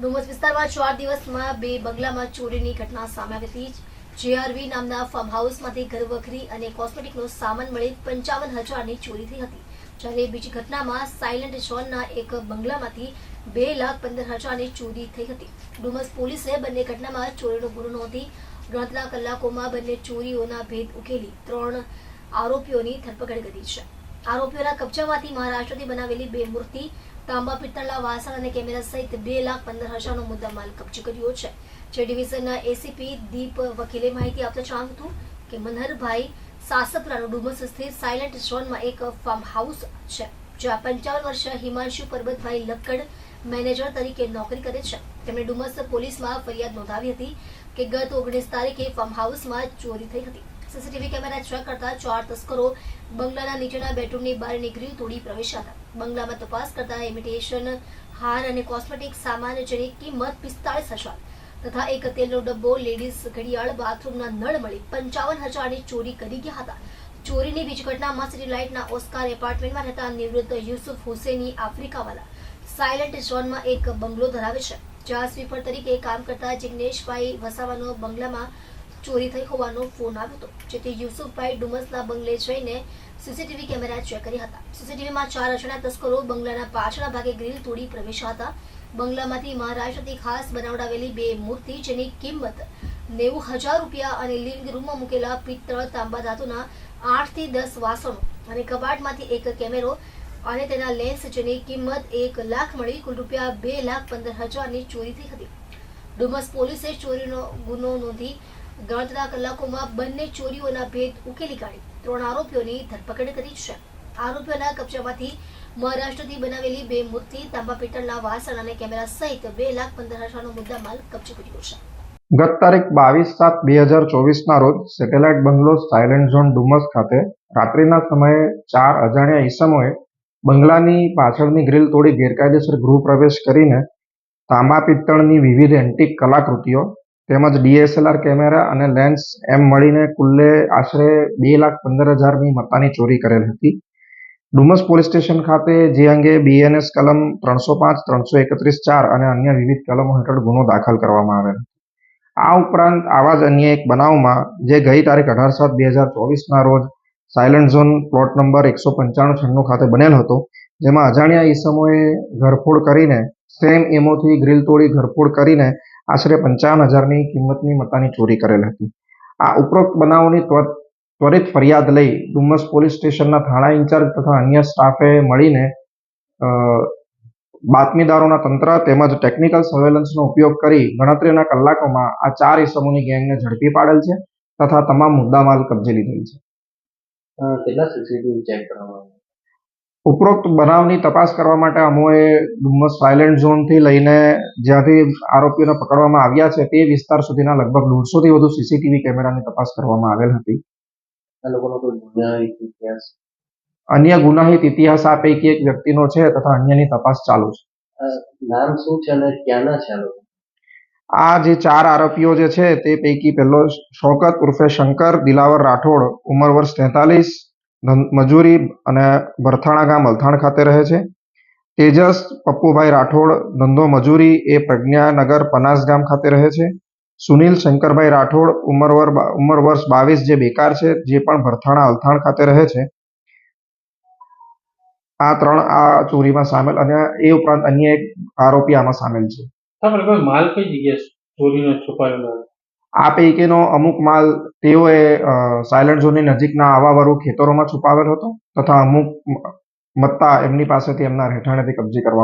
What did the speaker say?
ડુમસ વિસ્તારમાં ચાર દિવસમાં બે બંગલામાં ચોરીની ઘટના સામે આવી હતી જેઆરવી નામના ફાર્મ હાઉસમાંથી ઘરવખરી અને કોસ્મેટિકનો સામાન મળી પંચાવન હજારની ચોરી થઈ હતી. જ્યારે બીજી ઘટનામાં સાયલન્ટ ઝોનના એક બંગલામાંથી બે લાખ પંદર હજારની ચોરી થઈ હતી. ડુમસ પોલીસે બંને ઘટનામાં ચોરીનો ગુનો નોંધી ગણતરીના કલાકોમાં બંને ચોરીઓના ભેદ ઉકેલી ત્રણ આરોપીઓની ધરપકડ કરી છે. આરોપીઓના કબજામાંથી મહારાષ્ટ્રથી બનાવેલી બે મૂર્તિ તાંબા પિત્તળના વાસણ અને કેમેરા સહિત બે લાખ પંદર હજારનો મુદ્દામાલ કબજે કર્યો છે. જે ડિવિઝનના એસીપી દીપ વકીલે માહિતી આપતા જણાવ્યું હતું કે મનહરભાઈ સાસપરાનું ડુમસ સ્થિત સાયલન્ટ ઝોનમાં એક ફાર્મ હાઉસ છે, જ્યાં પંચાવન વર્ષીય હિમાંશુ પરબતભાઈ લક્કડ મેનેજર તરીકે નોકરી કરે છે. તેમણે ડુમસ પોલીસમાં ફરિયાદ નોંધાવી હતી કે ગત ઓગણીસ તારીખે ફાર્મ હાઉસમાં ચોરી થઈ હતી. સીસીટીવી કેમેરા ચેક કરતા ચાર તસ્કરો બંગલાના નીચેના બેડરૂમની બહાર નીકળી તોડી પ્રવેશ્યા હતા. બંગલામાં તપાસ કરતા ઇમિટેશન, હાર અને કોસ્મેટિક સામાન જેની કિંમત પિસ્તાળીસ હજાર તથા એક તેલનો ડબ્બો, લેડીઝ ઘડિયાળ, બાથરૂમના નળ મળી પંચાવન હજારની ચોરી કરી ગયા હતા. ચોરીની બીજી ઘટનામાં સિટી લાઇટના ઓસ્કાર એપાર્ટમેન્ટમાં રહેતા નિવૃત્ત યુસુફ હુસેની આફ્રિકાવાલા સાયલન્ટ ઝોનમાં એક બંગલો ધરાવે છે. જ્યાં સ્વીપર તરીકે કામ કરતા જિગ્નેશભાઈ વસાવાનો બંગલામાં ચોરી થઈ હોવાનો ફોન આવ્યો હતો, જેથી યુસુફભાઈ ડુમસના બંગલે જઈને સીસીટીવી કેમેરા ચેક કર્યા હતા. સીસીટીવીમાં ચાર અજાણ્યા તસ્કરો બંગલાના પાછળના ભાગે ગ્રીલ તોડી પ્રવેશ્યા હતા. બંગલામાંથી મહારાષ્ટ્રથી ખાસ બનાવડાવેલી બે મૂર્તિ, જેની કિંમત નેવું હજાર રૂપિયા અને લિવિંગ રૂમમાં મૂકેલા પિત્તળ, તાંબા ધાતુના આઠથી દસ વાસણો અને કબાટમાંથી એક કેમેરો અને તેના લેન્સ, જેની કિંમત એક લાખ મળી, કુલ રૂપિયા બે લાખ પંદર હજારની ચોરી થઈ હતી. ડુમસ પોલીસે ચોરીનો ગુનો નોંધી ગણતરીના કલાકોમાં બંને ચોરીઓના ભેદ ઉકેલી કાઢી ત્રણ આરોપીઓની ધરપકડ કરી છે. આરોપીઓના કબજામાંથી મહારાષ્ટ્રથી બનાવેલી બે મૂર્તિ તાંબા પિત્તળના વાસણ અને કેમેરા સહિત બે લાખ પંદર હજારનો મુદ્દામાલ કબજે કર્યો છે. ગત તારીખ બાવીસ સાત બે હજાર ચોવીસના રોજ satellite bungalow silent zone Dumas ખાતે રાત્રિના સમયે ચાર અજાણ્યા ઈસમોએ બંગલાની પાછળની ગ્રીલ તોડી ગેરકાયદેસર ગૃહ પ્રવેશ કરીને તાંબા પિત્તળની વિવિધ એન્ટિક કલાકૃતિઓ તેમજ ડીએસએલઆર કેમેરા અને લેન્સ એમ મળીને કુલ્લે આશરે બે લાખ પંદર હજારની મત્તાની ચોરી કરેલ હતી. ડુમસ પોલીસ સ્ટેશન ખાતે જે અંગે બીએનએસ કલમ ત્રણસો પાંચ, ત્રણસો એકત્રીસ ચાર અને અન્ય વિવિધ કલમો હેઠળ ગુનો દાખલ કરવામાં આવેલ આ ઉપરાંત આવા જ અન્ય એક બનાવમાં જે ગઈ તારીખ અઢાર સાત બે હજાર ચોવીસના રોજ સાયલન્ટ ઝોન પ્લોટ નંબર એકસો પંચાણું છન્નું ખાતે બનેલ હતો, જેમાં અજાણ્યા ઈસમોએ ઘરફોડ કરીને, સેમ એમોથી ગ્રીલ તોડી ઘરફોડ કરીને આશરે પંચાવન હજારની કિંમતની મતાની ચોરી કરેલ હતી. આ ઉપરોક્ત બનાવોની ત્વરિત ફરિયાદ લઈ ડુમસ પોલીસ સ્ટેશનના થાણા ઇન્ચાર્જ તથા અન્ય સ્ટાફે મળીને બાતમીદારોના તંત્ર તેમજ ટેકનિકલ સર્વેલન્સનો ઉપયોગ કરી ગણતરીના કલાકોમાં આ ચાર ઇસમોની ગેંગને ઝડપી પાડેલ છે તથા તમામ મુદ્દામાલ કબજે લીધેલ છે. કેટલા સીસીટીવી ચેક કરવામાં ઉપરોક્ત બનાવની તપાસ કરવા માટે અમોએ ડુમસ સાયલેન્ટ ઝોનથી લઈને જ્યાંથી આરોપીઓને પકડવામાં આવ્યા છે તે વિસ્તાર સુધીના લગભગ દોઢસોથી વધુ સીસીટીવી કેમેરાની તપાસ કરવામાં આવેલ હતી. અન્ય ગુનાહિત ઇતિહાસ આ પૈકી એક વ્યક્તિનો છે તથા અન્યની તપાસ ચાલુ છે. નામ શું છે અને ક્યાંના છે આ જે ચાર આરોપીઓ જે છે તે પૈકી પહેલો શોકત ઉર્ફે શંકર દિલાવર રાઠોડ ઉંમર વર્ષ તેતાલીસ મજૂરી અને ભરથાણા ગામ અલથાણ ખાતે રહે છે. તેજસ, પપ્પુભાઈ રાઠોડ ધંધો મજૂરી એ પ્રજ્ઞાનગર પનાસ ગામ ખાતે રહે છે. સુનિલ શંકરભાઈ રાઠોડ ઉંમર વર ઉંમર વર્ષ બાવીસ જે બેકાર છે, જે પણ ભરથાણા અલથાણ ખાતે રહે છે. આ ત્રણ આ ચોરીમાં સામેલ અને એ ઉપરાંત અન્ય એક આરોપી આમાં સામેલ છે. માલ કઈ જગ્યાએ ચોરીનો છુપાયેલો? આ પૈકીનો અમુક માલ તેઓએ સાયલન્ટ ઝોનની નજીકના આવાવાળું ખેતરોમાં છુપાવેલ હતો તથા અમુક મત્તા એમની પાસેથી એમના રહેઠાણેથી કબજે કરવામાં